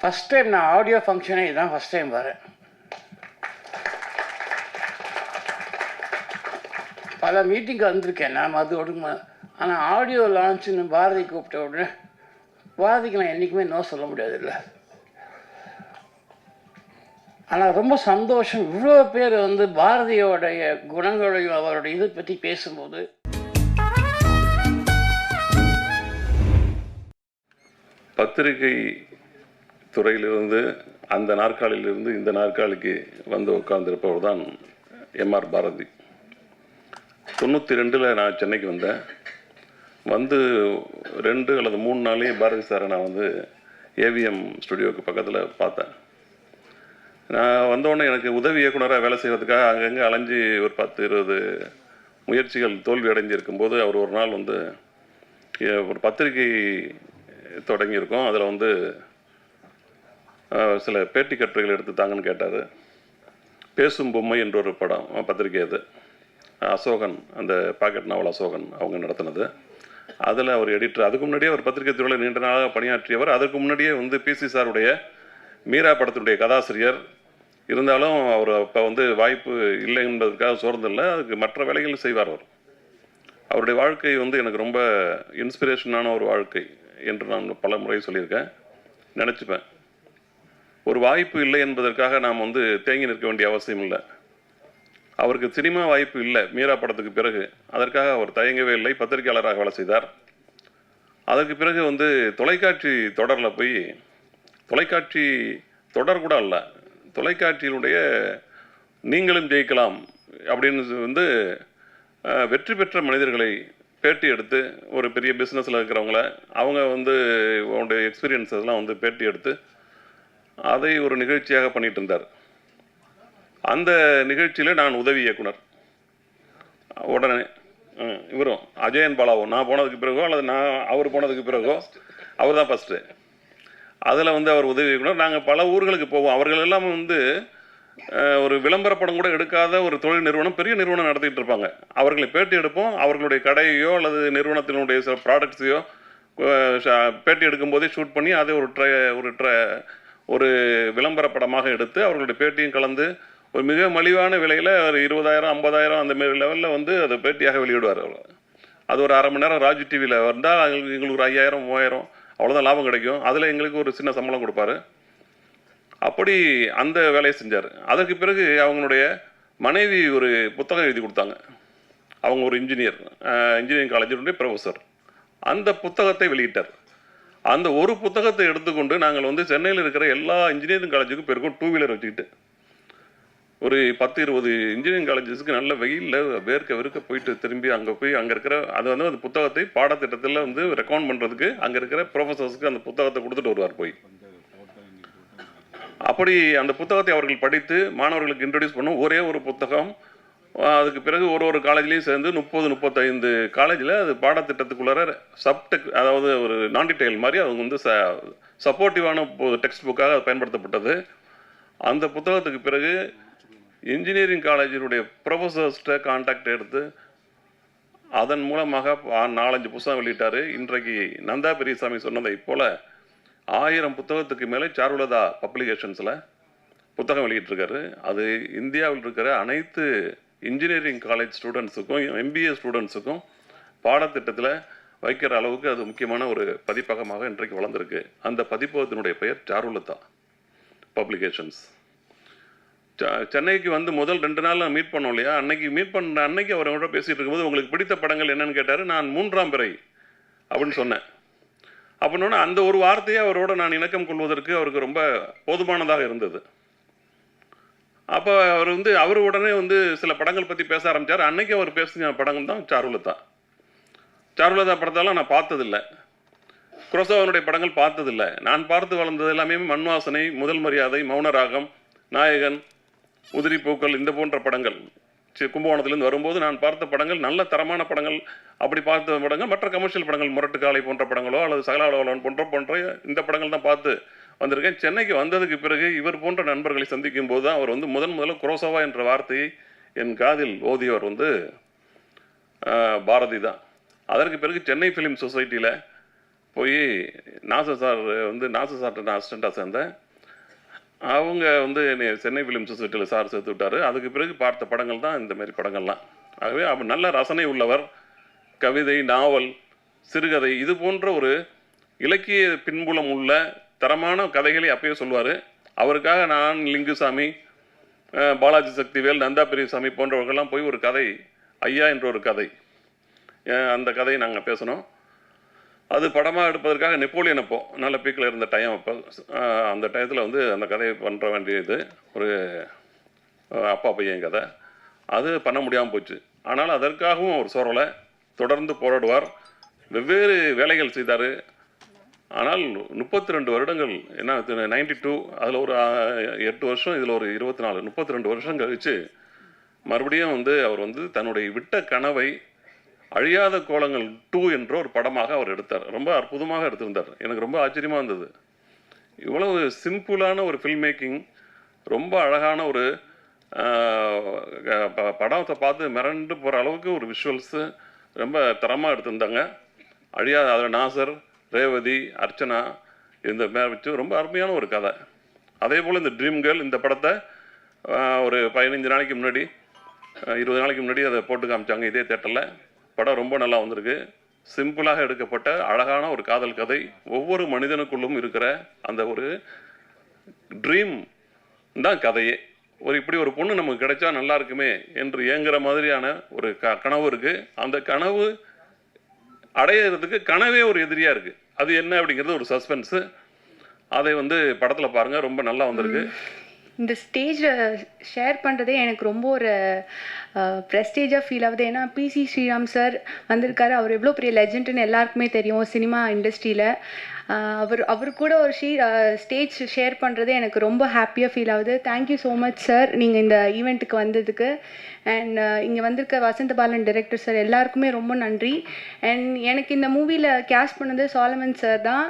First time நான் audio ஃபங்க்ஷனே இதுதான் ஃபஸ்ட் டைம் வரேன். பல மீட்டிங்க்கு வந்திருக்கேன் நான் அதோடு ஆனால் ஆடியோ லான்ச்சுன்னு பாரதி கூப்பிட்ட உடனே பாரதிக்கு நான் என்றைக்குமே நோ சொல்ல முடியாதுல்ல. ஆனால் ரொம்ப சந்தோஷம். இவ்வளோ பேர் வந்து பாரதியோடைய குணங்களையும் அவருடைய இதை பற்றி பேசும்போது பத்திரிகை துறையிலிருந்து அந்த நாற்காலியிலிருந்து இந்த நாற்காலிக்கு வந்து உட்கார்ந்திருப்பவர் தான் எம்ஆர் பாரதி. தொண்ணூற்றி ரெண்டில் நான் சென்னைக்கு வந்தேன். வந்து ரெண்டு அல்லது மூணு நாளையே பாரதி சாரை நான் வந்து ஏவிஎம் ஸ்டுடியோவுக்கு பக்கத்தில் பார்த்தேன். நான் வந்தோடனே எனக்கு உதவி இயக்குனராக வேலை செய்கிறதுக்காக அங்கங்கே அலைஞ்சு ஒரு பத்து இருபது முயற்சிகள் தோல்வி அடைஞ்சிருக்கும்போது அவர் ஒரு நாள் வந்து ஒரு பத்திரிகை தொடங்கியிருக்கோம். அதில் வந்து சில பேட்டி கட்டுரைகள் எடுத்துத்தாங்கன்னு கேட்டார். பேசும் பொம்மை என்ற ஒரு படம் பத்திரிகை அது. அசோகன் அந்த பாக்கெட் நாவல் அசோகன் அவங்க நடத்தினது. அதில் அவர் எடிட்டர் அதுக்கு முன்னாடியே அவர் பத்திரிகை துறையில் நீண்ட நாளாக பணியாற்றியவர். அதற்கு முன்னாடியே வந்து பிசி சாருடைய மீரா படத்தினுடைய கதாசிரியர். இருந்தாலும் அவர் அப்போ வந்து வாய்ப்பு இல்லை என்பதற்காக சோர்ந்தில்லை அதுக்கு மற்ற வேலைகள் செய்வார் அவர். அவருடைய வாழ்க்கை வந்து எனக்கு ரொம்ப இன்ஸ்பிரேஷனான ஒரு வாழ்க்கை என்று நான் பல முறை சொல்லியிருக்கேன். நினச்சிப்பேன். ஒரு வாய்ப்பு இல்லை என்பதற்காக நாம் வந்து தேங்கி நிற்க வேண்டிய அவசியம் இல்லை. அவருக்கு சினிமா வாய்ப்பு இல்லை மீரா படத்துக்கு பிறகு. அதற்காக அவர் தயங்கவே இல்லை பத்திரிகையாளராக வேலை செய்தார். அதற்கு பிறகு வந்து தொலைக்காட்சி தொடரில் போய் தொலைக்காட்சி தொடர் கூட அல்ல தொலைக்காட்சியினுடைய நீங்களும் ஜெயிக்கலாம் அப்படின்னு வந்து வெற்றி பெற்ற மனிதர்களை பேட்டி எடுத்து ஒரு பெரிய பிஸ்னஸில் இருக்கிறவங்கள அவங்க வந்து அவங்களுடைய எக்ஸ்பீரியன்ஸ் வந்து பேட்டி எடுத்து அதை ஒரு நிகழ்ச்சியாக பண்ணிட்டு இருந்தார். அந்த நிகழ்ச்சியில் நான் உதவி இயக்குனர். உடனே இவரும் அஜயன் பாலாவும் நான் போனதுக்கு பிறகோ அல்லது நான் அவர் போனதுக்கு பிறகோ அவர் தான் ஃபஸ்ட்டு அதில் வந்து அவர் உதவி இயக்குனர். நாங்கள் பல ஊர்களுக்கு போவோம். அவர்கள் எல்லாம் வந்து ஒரு விளம்பர படம் கூட எடுக்காத ஒரு தொழில் நிறுவனம் பெரிய நிறுவனம் நடத்திட்டு இருப்பாங்க. அவர்களை பேட்டி எடுப்போம். அவர்களுடைய கடையோ அல்லது நிறுவனத்தினுடைய சில ப்ராடக்ட்ஸையோ பேட்டி எடுக்கும்போதே ஷூட் பண்ணி அதை ஒரு ட்ரை ஒரு ட்ரை ஒரு விளம்பர படமாக எடுத்து அவர்களுடைய பேட்டியும் கலந்து ஒரு மிக மலிவான விலையில் ஒரு இருபதாயிரம் ஐம்பதாயிரம் அந்தமாரி லெவலில் வந்து அதை பேட்டியாக வெளியிடுவார் அவர். அது ஒரு அரை மணி நேரம் ராஜ் டிவியில் வந்தால் எங்களுக்கு எங்களுக்கு ஒரு ஐயாயிரம் மூவாயிரம் அவ்வளோதான் லாபம் கிடைக்கும். அதில் எங்களுக்கு ஒரு சின்ன சம்பளம் கொடுப்பாரு. அப்படி அந்த வேலையை செஞ்சார். அதற்கு பிறகு அவங்களுடைய மனைவி ஒரு புத்தகம் எழுதி கொடுத்தாங்க. அவங்க ஒரு இன்ஜினியர் இன்ஜினியரிங் காலேஜினுடைய ப்ரொஃபஸர் அந்த புத்தகத்தை வெளியிட்டார். அந்த ஒரு புத்தகத்தை எடுத்துக்கொண்டு நாங்கள் வந்து சென்னையில் இருக்கிற எல்லா இன்ஜினியரிங் காலேஜுக்கும் போயிருக்கோம் டூ வீலர் வச்சுக்கிட்டு. ஒரு பத்து இருபது இன்ஜினியரிங் காலேஜஸ்க்கு நல்ல வெயிலில் வேர்க்க வெறுக்க போயிட்டு திரும்பி அங்கே போய் அங்கே இருக்கிற அது வந்து அந்த புத்தகத்தை பாடத்திட்டத்தில் வந்து ரெக்கமெண்ட் பண்ணுறதுக்கு அங்கே இருக்கிற ப்ரொஃபஸர்ஸ்க்கு அந்த புத்தகத்தை கொடுத்துட்டு வருவார் போய். அப்படி அந்த புத்தகத்தை அவர்கள் படித்து மாணவர்களுக்கு இன்ட்ரடியூஸ் பண்ணும் ஒரே ஒரு புத்தகம் அதுக்கு பிறகு ஒரு ஒரு காலேஜ்லேயும் சேர்ந்து முப்பது முப்பத்தைந்து காலேஜில் அது பாடத்திட்டத்துக்குள்ளார சப்டெக் அதாவது ஒரு நான் டீடைல் மாதிரி அவங்க வந்து ச சப்போர்ட்டிவான டெக்ஸ்ட் புக்காக அது பயன்படுத்தப்பட்டது. அந்த புத்தகத்துக்கு பிறகு இன்ஜினியரிங் காலேஜினுடைய ப்ரொஃபஸர்ஸ்கிட்ட கான்டாக்ட் எடுத்து அதன் மூலமாக பா- நாலஞ்சு புத்தகம் வெளியிட்டார். இன்றைக்கு நந்தா பெரியசாமி சொன்னதை போல் ஆயிரம் புத்தகத்துக்கு மேலே சாருலதா பப்ளிகேஷன்ஸில் புத்தகம் வெளியிட்டிருக்காரு. அது இந்தியாவில் இருக்கிற அனைத்து இன்ஜினியரிங் காலேஜ் ஸ்டூடெண்ட்ஸுக்கும் எம்பிஏ ஸ்டூடெண்ட்ஸுக்கும் பாடத்திட்டத்தில் வைக்கிற அளவுக்கு அது முக்கியமான ஒரு பதிப்பகமாக இன்றைக்கு வளர்ந்துருக்கு. அந்த பதிப்பகத்தினுடைய பெயர் சாருலதா பப்ளிகேஷன்ஸ் சென்னைக்கு வந்து முதல் ரெண்டு நாள் மீட் பண்ணோம் இல்லையா? அன்னைக்கு மீட் பண்ண அன்னைக்கு அவரோட பேசிட்டு இருக்கும்போது உங்களுக்கு பிடித்த படங்கள் என்னன்னு கேட்டார். நான் மூன்றாம் பிறை அப்படின்னு சொன்னேன். அப்படின்னா அந்த ஒரு வார்த்தையை அவரோட நான் இணக்கம் கொள்வதற்கு அவருக்கு ரொம்ப போதுமானதாக இருந்தது. அப்போ அவர் வந்து அவர் உடனே வந்து சில படங்கள் பற்றி பேச ஆரம்பித்தார் அன்னைக்கு அவர் பேசின படங்கள் தான் சாருலதா. சாருலதா படத்தெல்லாம் நான் பார்த்ததில்லை. குரோசோவனுடைய படங்கள் பார்த்ததில்லை. நான் பார்த்து வளர்ந்தது எல்லாமே மண் வாசனை முதல் மரியாதை மௌனராகம் நாயகன் உதிரி பூக்கள் இந்த போன்ற படங்கள். சி- கும்பகோணத்திலிருந்து வரும்போது நான் பார்த்த படங்கள் நல்ல தரமான படங்கள் அப்படி பார்த்த படங்கள் மற்ற கமர்ஷியல் படங்கள் முரட்டுக்காலை போன்ற படங்களோ அல்லது சகலாலோலன் போன்ற போன்ற இந்த படங்கள் தான் பார்த்து வந்திருக்கேன். சென்னைக்கு வந்ததுக்கு பிறகு இவர் போன்ற நண்பர்களை சந்திக்கும் போது தான் அவர் வந்து முதன் முதல்ல குரோசோவா என்ற வார்த்தையை என் காதில் ஓதியவர் வந்து பாரதி தான். அதற்கு பிறகு சென்னை ஃபிலிம் சொசைட்டியில் போய் நாசர் சார் வந்து நாசர் சார்ட்ட நான் அசிஸ்டண்ட்டாக சேர்ந்தேன். அவங்க வந்து என்னை சென்னை ஃபிலிம் சொசைட்டியில் சார் சேர்த்து விட்டார். அதுக்கு பிறகு பார்த்த படங்கள் தான் இந்த மாதிரி படங்கள்லாம். ஆகவே அவர் நல்ல ரசனை உள்ளவர். கவிதை நாவல் சிறுகதை இது போன்ற ஒரு இலக்கிய பின்புலம் உள்ள தரமான கதைகளை அப்பயே சொல்லுவார். அவருக்காக நான் லிங்குசாமி பாலாஜி சக்திவேல் நந்தா பெரியசாமி போன்றவர்கள்லாம் போய் ஒரு கதை ஐயா என்ற ஒரு கதை அந்த கதையை நாங்கள் பேசினோம் அது படமாக எடுப்பதற்காக நெப்போலியன் அப்போ நல்ல பீக்கில் இருந்த டைம் அப்போ அந்த டயத்தில் வந்து அந்த கதையை பண்ணுற வேண்டியது ஒரு அப்பா பையன் கதை. அது பண்ண முடியாமல் போச்சு. ஆனால் அதற்காகவும் அவர் சோரலை. தொடர்ந்து போராடுவார். வெவ்வேறு வேலைகள் செய்தார். ஆனால் முப்பத்தி ரெண்டு வருடங்கள் என்ன நைன்டி டூ அதில் ஒரு எட்டு வருஷம் இதில் ஒரு இருபத்தி நாலு முப்பத்தி ரெண்டு வருஷம் கழித்து மறுபடியும் வந்து அவர் வந்து தன்னுடைய விட்ட கனவை அழியாத கோலங்கள் டூ என்ற ஒரு படமாக அவர் எடுத்தார். ரொம்ப அற்புதமாக எடுத்திருந்தார். எனக்கு ரொம்ப ஆச்சரியமாக இருந்தது. இவ்வளவு சிம்பிளான ஒரு ஃபில்ம் மேக்கிங் ரொம்ப அழகான ஒரு ப- படத்தை பார்த்து மிரண்டு போகிற அளவுக்கு ஒரு விஷுவல்ஸு ரொம்ப தரமாக எடுத்திருந்தாங்க. அழியாத அதில் நாசர் ரேவதி அர்ச்சனா இந்த வச்சு ரொம்ப அருமையான ஒரு கதை. அதே போல் இந்த ட்ரீம் கேர்ள் இந்த படத்தை ஒரு பதினஞ்சு நாளைக்கு முன்னாடி இருபது நாளைக்கு முன்னாடி அதை போட்டு காமிச்சாங்க இதே தேட்டரில். படம் ரொம்ப நல்லா வந்திருக்கு. சிம்பிளாக எடுக்கப்பட்ட அழகான ஒரு காதல் கதை. ஒவ்வொரு மனிதனுக்குள்ளும் இருக்கிற அந்த ஒரு ட்ரீம் தான் கதையே. ஒரு இப்படி ஒரு பொண்ணு நமக்கு கிடைச்சா நல்லா இருக்குமே என்று ஏங்குற மாதிரியான ஒரு க கனவு இருக்குது அந்த கனவு அடையிறதுக்கு கனவே ஒரு எதிரியாக இருக்கு. அது என்ன அப்படிங்கிறது ஒரு சஸ்பென்ஸு அதை வந்து படத்தில் பாருங்க ரொம்ப நல்லா வந்திருக்கு. இந்த ஸ்டேஜில் ஷேர் பண்ணுறதே எனக்கு ரொம்ப ஒரு ப்ரெஸ்டேஜாக ஃபீல் ஆகுது. ஏன்னா பிசி ஸ்ரீராம் சார் வந்திருக்காரு. அவர் எவ்வளோ பெரிய லெஜெண்டுன்னு எல்லாருக்குமே தெரியும் சினிமா இண்டஸ்ட்ரியில் அவர் அவர் கூட ஒரு ஷீ ஸ்டேஜ் ஷேர் பண்ணுறதே எனக்கு ரொம்ப ஹாப்பியாக ஃபீல் ஆகுது. தேங்க்யூ ஸோ மச் சார் நீங்கள் இந்த ஈவெண்ட்டுக்கு வந்ததுக்கு. அண்ட் இங்கே வந்திருக்க வசந்த பாலன் டைரக்டர் சார் எல்லாருக்குமே ரொம்ப நன்றி. அண்ட் எனக்கு இந்த மூவியில் கேஸ்ட் பண்ணது சாலமன் சார் தான்.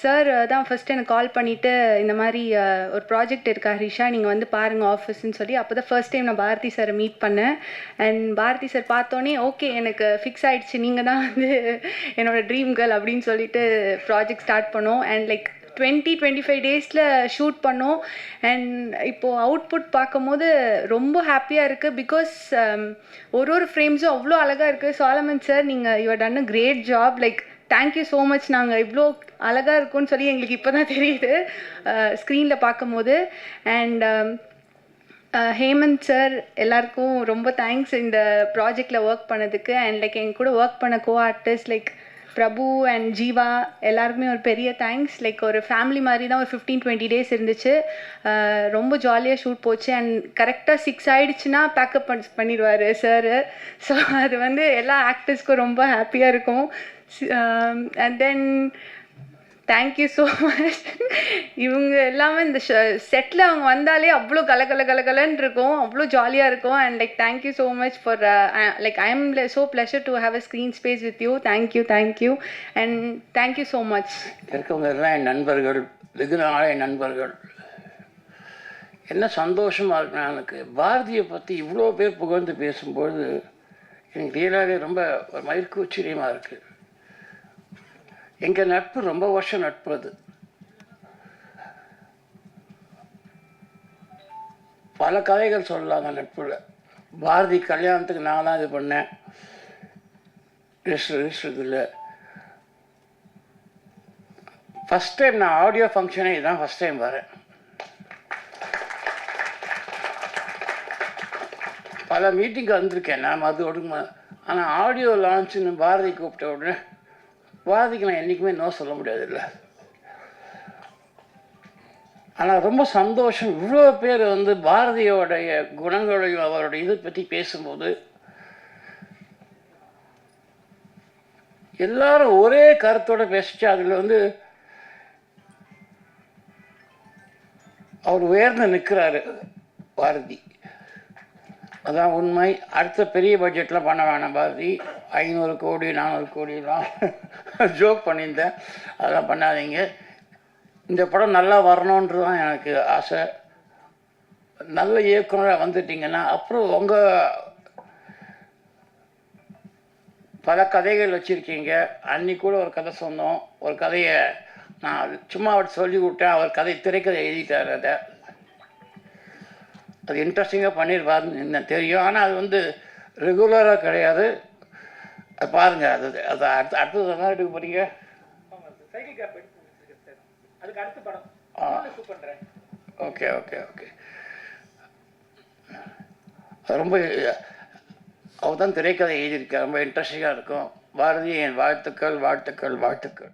சார் தான் ஃபஸ்ட்டு எனக்கு கால் பண்ணிவிட்டு இந்த மாதிரி ஒரு ப்ராஜெக்ட் இருக்கா ஹரிஷா? நீங்கள் வந்து பாருங்கள் ஆஃபீஸ்ன்னு சொல்லி அப்போ தான் ஃபர்ஸ்ட் டைம் நான் பாரதி சாரை மீட் பண்ணேன். அண்ட் பாரதி சார் பார்த்தோன்னே ஓகே எனக்கு ஃபிக்ஸ் ஆகிடுச்சு நீங்கள் தான் வந்து என்னோடய ட்ரீம் கேர்ள் அப்படின்னு சொல்லிட்டு ப்ராஜெக்ட் ஸ்டார்ட் பண்ணோம். And like twenty twenty five டேஸில் ஷூட் பண்ணோம். அண்ட் இப்போது அவுட்புட் பார்க்கும்போது ரொம்ப ஹாப்பியாக இருக்குது பிகாஸ் ஒரு ஒரு ஃப்ரேம்ஸும் அவ்வளோ அழகாக இருக்குது சாலமன் சார் நீங்கள் you're done a great job like thank you so much நாங்கள் இவ்வளோ அழகாக இருக்கும்னு சொல்லி எங்களுக்கு இப்போ தான் தெரியுது ஸ்க்ரீனில் பார்க்கும்போது. அண்ட் Uh, ஹேமந்த் சார் எல்லாருக்கும் ரொம்ப தேங்க்ஸ் இந்த ப்ராஜெக்டில் ஒர்க் பண்ணதுக்கு. அண்ட் லைக் என் கூட ஒர்க் பண்ண co-artist like Prabhu and Jeeva எல்லாருக்குமே ஒரு பெரிய தேங்க்ஸ் லைக் ஒரு ஃபேமிலி மாதிரி தான் ஒரு ஃபிஃப்டீன் டுவெண்ட்டி டேஸ் இருந்துச்சு. Uh, ரொம்ப ஜாலியாக ஷூட் போச்சு. அண்ட் கரெக்டாக சிக்ஸ் ஆகிடுச்சுன்னா பேக்கப் பண்ணி பண்ணிடுவார் சார் ஸோ அது வந்து எல்லா ஆக்டர்ஸ்க்கும் ரொம்ப ஹாப்பியாக இருக்கும். And then um, thank you so much இவங்க எல்லாமே இந்த செட்டில் அவங்க வந்தாலே அவ்வளோ கல கல இருக்கும். அவ்வளோ ஜாலியாக இருக்கும். And like thank you so much for like I am so pleasure to have a screen space with you thank you thank you and thank you so much இருக்கவங்க எல்லாம் என் நண்பர்கள் வெகு என் நண்பர்கள். என்ன சந்தோஷமாக இருக்கு எனக்கு. பாரதியை பற்றி இவ்வளோ பேர் புகழ்ந்து பேசும்பொழுது எனக்கு ரியலாகவே ரொம்ப ஒரு மயிர்கூச்சரியமாக இருக்குது எங்கள் நட்பு ரொம்ப வருஷம் நட்பு அது. பல கதைகள் சொல்லலாங்க நட்புல. பாரதி கல்யாணத்துக்கு நான் தான் இது பண்ணேன். ரிஜிஸ்டர் இல்லை ஃபஸ்ட் டைம் நான் ஆடியோ ஃபங்க்ஷனே இதுதான் ஃபஸ்ட் டைம் வரேன். பல மீட்டிங்க்கு வந்திருக்கேன் நான் மது ஒடுங்க ஆனால் ஆடியோ லான்ச்சுன்னு பாரதி கூப்பிட்ட உடனே பாதிக்கலாம் என்றைக்குமே நோ சொல்ல முடியாது இல்லை ஆனால் ரொம்ப சந்தோஷம். இவ்வளோ பேர் வந்து பாரதியோடைய குணங்களையும் அவருடைய இதை பற்றி பேசும்போது எல்லாரும் ஒரே கருத்தோடு பேசிச்சு. அதில் வந்து அவர் உயர்ந்து நிற்கிறாரு பாரதி. அதான் உண்மை. அடுத்த பெரிய பட்ஜெட்டில் பண்ண வேணாம் பாரதி. ஐநூறு கோடி நானூறு கோடிலாம். ஜோக் பண்ணியிருந்தேன். அதெல்லாம் பண்ணாதீங்க. இந்த படம் நல்லா வரணுன்றது தான் எனக்கு ஆசை. நல்ல இயக்குனராக வந்துட்டிங்கன்னா அப்புறம் உங்கள் பல கதைகள் வச்சுருக்கீங்க. அன்னைக்கு கூட ஒரு கதை சொன்னோம். ஒரு கதையை நான் சும்மா அவர் சொல்லி விட்டேன் அவர் கதை திரைக்கதை எழுதிட்டார் அதை. அது இன்ட்ரெஸ்டிங்காக பண்ணியிருப்பாருன்னு என்ன தெரியும். ஆனால் அது வந்து ரெகுலராக கிடையாது. அது பாருங்கள் அது அது அடுத்து அடுத்தது என்ன எடுக்க போகிறீங்க அதுக்கு அடுத்த படம் பண்ணுறேன் ஓகே ஓகே. ஓகே ரொம்ப அவர் தான் திரைக்கதை எழுதியிருக்கார். ரொம்ப இன்ட்ரெஸ்டிங்காக இருக்கும். பாரதி என் வாழ்த்துக்கள் வாழ்த்துக்கள் வாழ்த்துக்கள்.